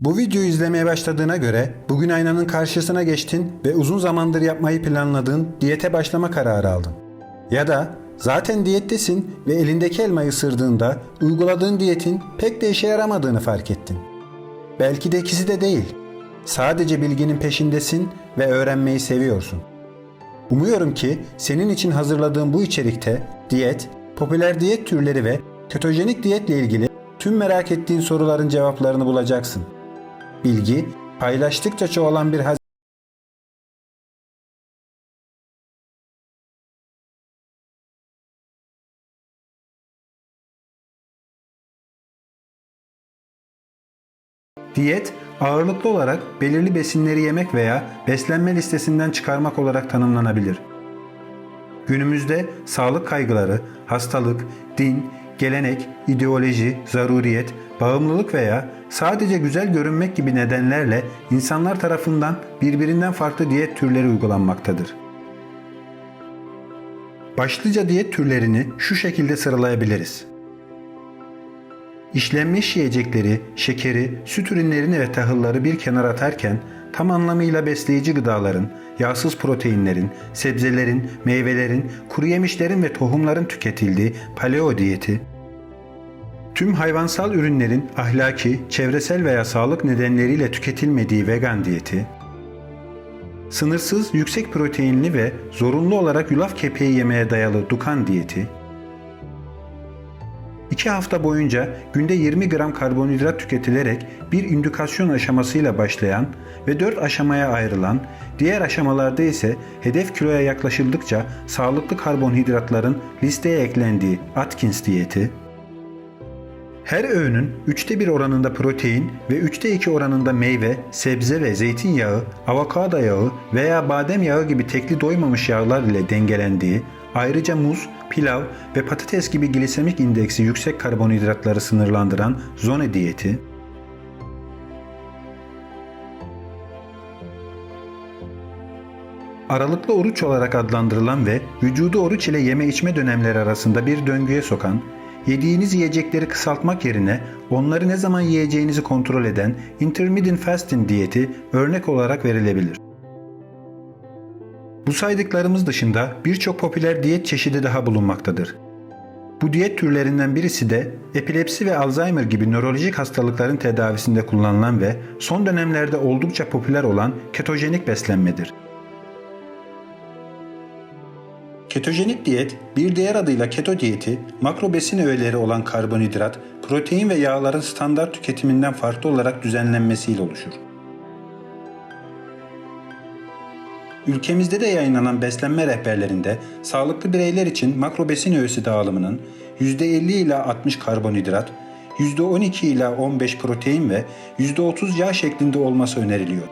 Bu videoyu izlemeye başladığına göre bugün aynanın karşısına geçtin ve uzun zamandır yapmayı planladığın diyete başlama kararı aldın. Ya da zaten diyettesin ve elindeki elmayı ısırdığında uyguladığın diyetin pek de işe yaramadığını fark ettin. Belki de ikisi de değil. Sadece bilginin peşindesin ve öğrenmeyi seviyorsun. Umuyorum ki senin için hazırladığım bu içerikte diyet, popüler diyet türleri ve ketojenik diyetle ilgili tüm merak ettiğin soruların cevaplarını bulacaksın. Bilgi paylaştıkça çoğalan bir hazine. Diyet, ağırlıklı olarak belirli besinleri yemek veya beslenme listesinden çıkarmak olarak tanımlanabilir. Günümüzde sağlık kaygıları, hastalık, din, gelenek, ideoloji, zaruriyet, bağımlılık veya sadece güzel görünmek gibi nedenlerle insanlar tarafından birbirinden farklı diyet türleri uygulanmaktadır. Başlıca diyet türlerini şu şekilde sıralayabiliriz. İşlenmiş yiyecekleri, şekeri, süt ürünlerini ve tahılları bir kenara atarken tam anlamıyla besleyici gıdaların, yağsız proteinlerin, sebzelerin, meyvelerin, kuru yemişlerin ve tohumların tüketildiği paleo diyeti, tüm hayvansal ürünlerin ahlaki, çevresel veya sağlık nedenleriyle tüketilmediği vegan diyeti, sınırsız yüksek proteinli ve zorunlu olarak yulaf kepeği yemeye dayalı Dukan diyeti, 2 hafta boyunca günde 20 gram karbonhidrat tüketilerek bir indükasyon aşamasıyla başlayan ve 4 aşamaya ayrılan, diğer aşamalarda ise hedef kiloya yaklaşıldıkça sağlıklı karbonhidratların listeye eklendiği Atkins diyeti, her öğünün 3'te 1 oranında protein ve 3'te 2 oranında meyve, sebze ve zeytinyağı, avokado yağı veya badem yağı gibi tekli doymamış yağlar ile dengelendiği, ayrıca muz, pilav ve patates gibi glisemik indeksi yüksek karbonhidratları sınırlandıran zone diyeti, aralıklı oruç olarak adlandırılan ve vücudu oruç ile yeme içme dönemleri arasında bir döngüye sokan, yediğiniz yiyecekleri kısaltmak yerine onları ne zaman yiyeceğinizi kontrol eden intermittent fasting diyeti örnek olarak verilebilir. Bu saydıklarımız dışında birçok popüler diyet çeşidi daha bulunmaktadır. Bu diyet türlerinden birisi de epilepsi ve Alzheimer gibi nörolojik hastalıkların tedavisinde kullanılan ve son dönemlerde oldukça popüler olan ketojenik beslenmedir. Ketojenik diyet, bir diğer adıyla keto diyeti, makro besin öğeleri olan karbonhidrat, protein ve yağların standart tüketiminden farklı olarak düzenlenmesiyle oluşur. Ülkemizde de yayınlanan beslenme rehberlerinde sağlıklı bireyler için makro besin öğesi dağılımının %50 ila 60 karbonhidrat, %12 ila 15 protein ve %30 yağ şeklinde olması öneriliyor.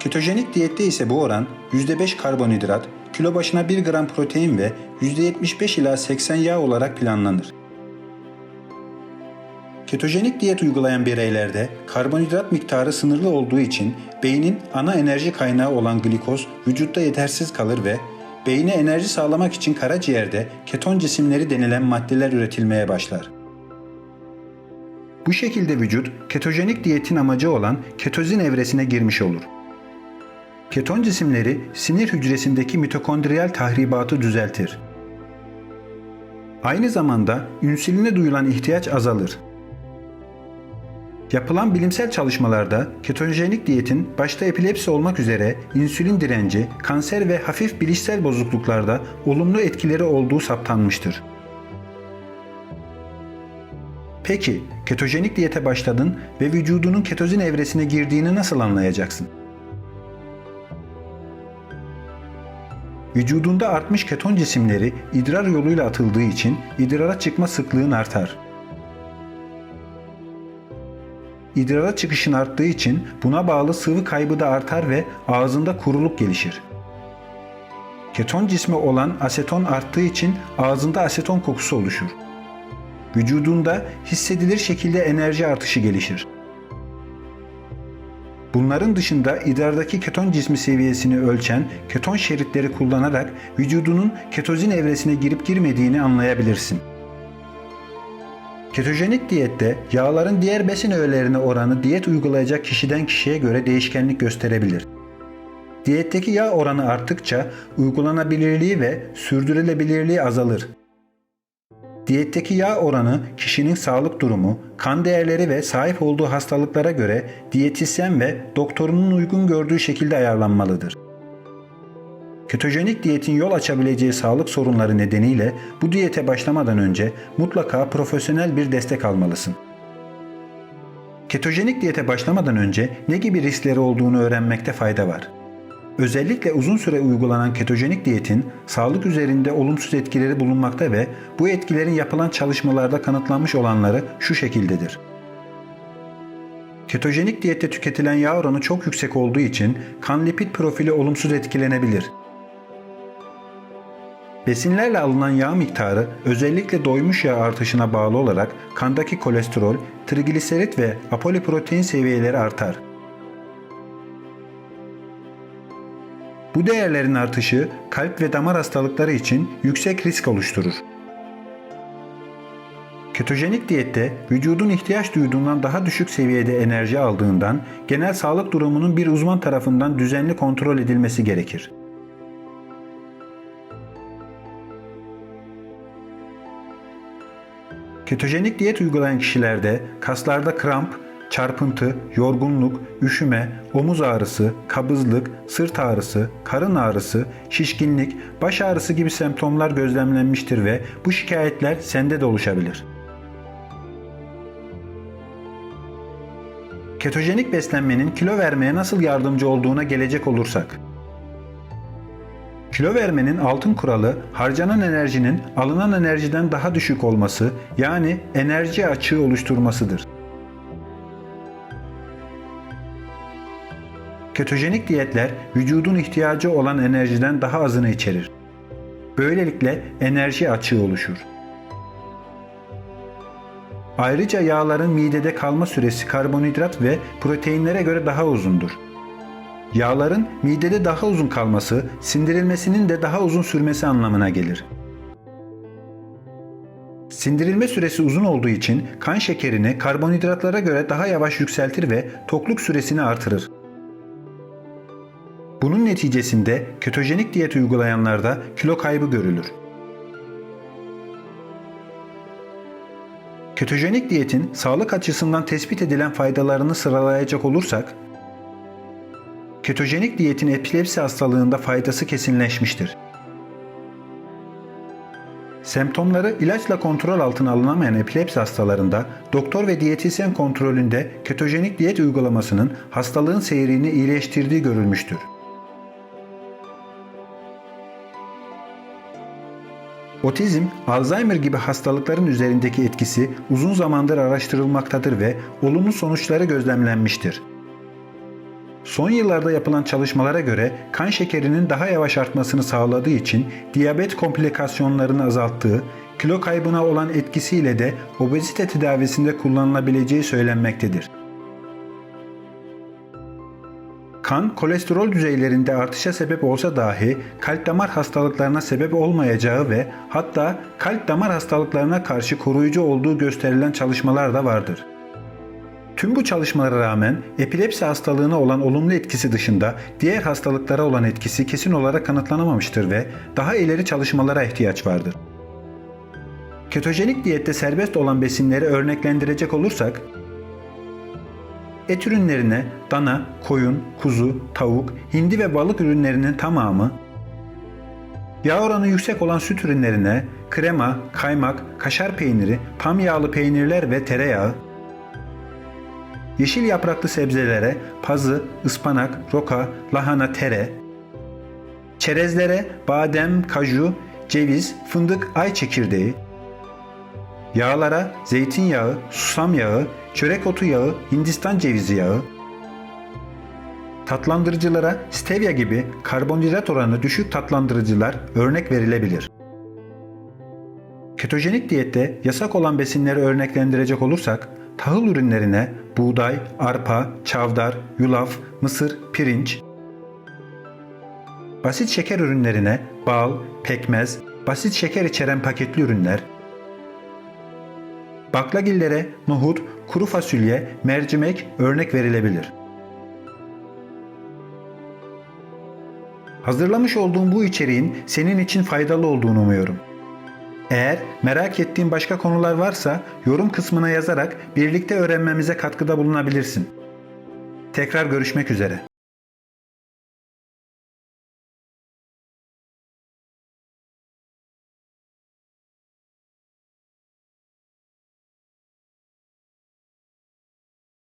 Ketojenik diyette ise bu oran %5 karbonhidrat, kilo başına 1 gram protein ve %75 ila 80 yağ olarak planlanır. Ketojenik diyet uygulayan bireylerde karbonhidrat miktarı sınırlı olduğu için beynin ana enerji kaynağı olan glikoz vücutta yetersiz kalır ve beyne enerji sağlamak için karaciğerde keton cisimleri denilen maddeler üretilmeye başlar. Bu şekilde vücut ketojenik diyetin amacı olan ketozin evresine girmiş olur. Keton cisimleri sinir hücresindeki mitokondriyal tahribatı düzeltir. Aynı zamanda insüline duyulan ihtiyaç azalır. Yapılan bilimsel çalışmalarda ketojenik diyetin başta epilepsi olmak üzere insülin direnci, kanser ve hafif bilişsel bozukluklarda olumlu etkileri olduğu saptanmıştır. Peki, ketojenik diyete başladın ve vücudunun ketozin evresine girdiğini nasıl anlayacaksın? Vücudunda artmış keton cisimleri idrar yoluyla atıldığı için idrara çıkma sıklığın artar. İdrara çıkışın arttığı için buna bağlı sıvı kaybı da artar ve ağzında kuruluk gelişir. Keton cismi olan aseton arttığı için ağzında aseton kokusu oluşur. Vücudunda hissedilir şekilde enerji artışı gelişir. Bunların dışında idrardaki keton cismi seviyesini ölçen keton şeritleri kullanarak vücudunun ketozin evresine girip girmediğini anlayabilirsin. Ketojenik diyette yağların diğer besin öğelerine oranı diyet uygulayacak kişiden kişiye göre değişkenlik gösterebilir. Diyetteki yağ oranı arttıkça uygulanabilirliği ve sürdürülebilirliği azalır. Diyetteki yağ oranı kişinin sağlık durumu, kan değerleri ve sahip olduğu hastalıklara göre diyetisyen ve doktorunun uygun gördüğü şekilde ayarlanmalıdır. Ketojenik diyetin yol açabileceği sağlık sorunları nedeniyle bu diyete başlamadan önce mutlaka profesyonel bir destek almalısın. Ketojenik diyete başlamadan önce ne gibi riskleri olduğunu öğrenmekte fayda var. Özellikle uzun süre uygulanan ketojenik diyetin sağlık üzerinde olumsuz etkileri bulunmakta ve bu etkilerin yapılan çalışmalarda kanıtlanmış olanları şu şekildedir. Ketojenik diyette tüketilen yağ oranı çok yüksek olduğu için kan lipid profili olumsuz etkilenebilir. Besinlerle alınan yağ miktarı özellikle doymuş yağ artışına bağlı olarak kandaki kolesterol, trigliserit ve apoliprotein seviyeleri artar. Bu değerlerin artışı kalp ve damar hastalıkları için yüksek risk oluşturur. Ketojenik diyette vücudun ihtiyaç duyduğundan daha düşük seviyede enerji aldığından genel sağlık durumunun bir uzman tarafından düzenli kontrol edilmesi gerekir. Ketojenik diyet uygulayan kişilerde kaslarda kramp, çarpıntı, yorgunluk, üşüme, omuz ağrısı, kabızlık, sırt ağrısı, karın ağrısı, şişkinlik, baş ağrısı gibi semptomlar gözlemlenmiştir ve bu şikayetler sende de oluşabilir. Ketojenik beslenmenin kilo vermeye nasıl yardımcı olduğuna gelecek olursak. Kilo vermenin altın kuralı harcanan enerjinin alınan enerjiden daha düşük olması yani enerji açığı oluşturmasıdır. Ketojenik diyetler vücudun ihtiyacı olan enerjiden daha azını içerir. Böylelikle enerji açığı oluşur. Ayrıca yağların midede kalma süresi karbonhidrat ve proteinlere göre daha uzundur. Yağların midede daha uzun kalması, sindirilmesinin de daha uzun sürmesi anlamına gelir. Sindirilme süresi uzun olduğu için kan şekerini karbonhidratlara göre daha yavaş yükseltir ve tokluk süresini artırır. Bunun neticesinde ketojenik diyet uygulayanlarda kilo kaybı görülür. Ketojenik diyetin sağlık açısından tespit edilen faydalarını sıralayacak olursak, ketojenik diyetin epilepsi hastalığında faydası kesinleşmiştir. Semptomları ilaçla kontrol altına alınamayan epilepsi hastalarında doktor ve diyetisyen kontrolünde ketojenik diyet uygulamasının hastalığın seyrini iyileştirdiği görülmüştür. Otizm, Alzheimer gibi hastalıkların üzerindeki etkisi uzun zamandır araştırılmaktadır ve olumlu sonuçları gözlemlenmiştir. Son yıllarda yapılan çalışmalara göre kan şekerinin daha yavaş artmasını sağladığı için diyabet komplikasyonlarını azalttığı, kilo kaybına olan etkisiyle de obezite tedavisinde kullanılabileceği söylenmektedir. Kan kolesterol düzeylerinde artışa sebep olsa dahi kalp damar hastalıklarına sebep olmayacağı ve hatta kalp damar hastalıklarına karşı koruyucu olduğu gösterilen çalışmalar da vardır. Tüm bu çalışmalara rağmen epilepsi hastalığına olan olumlu etkisi dışında diğer hastalıklara olan etkisi kesin olarak kanıtlanamamıştır ve daha ileri çalışmalara ihtiyaç vardır. Ketojenik diyette serbest olan besinleri örneklendirecek olursak, et ürünlerine dana, koyun, kuzu, tavuk, hindi ve balık ürünlerinin tamamı, yağ oranı yüksek olan süt ürünlerine krema, kaymak, kaşar peyniri, tam yağlı peynirler ve tereyağı, yeşil yapraklı sebzelere pazı, ıspanak, roka, lahana, tere, çerezlere badem, kaju, ceviz, fındık, ay çekirdeği, yağlara zeytinyağı, susam yağı, çörek otu yağı, Hindistan cevizi yağı, tatlandırıcılara stevia gibi karbonhidrat oranı düşük tatlandırıcılar örnek verilebilir. Ketojenik diyette yasak olan besinleri örneklendirecek olursak, tahıl ürünlerine buğday, arpa, çavdar, yulaf, mısır, pirinç, basit şeker ürünlerine bal, pekmez, basit şeker içeren paketli ürünler, Baklagillere nohut, kuru fasulye, mercimek örnek verilebilir. Hazırlamış olduğum bu içeriğin senin için faydalı olduğunu umuyorum. Eğer merak ettiğin başka konular varsa yorum kısmına yazarak birlikte öğrenmemize katkıda bulunabilirsin. Tekrar görüşmek üzere.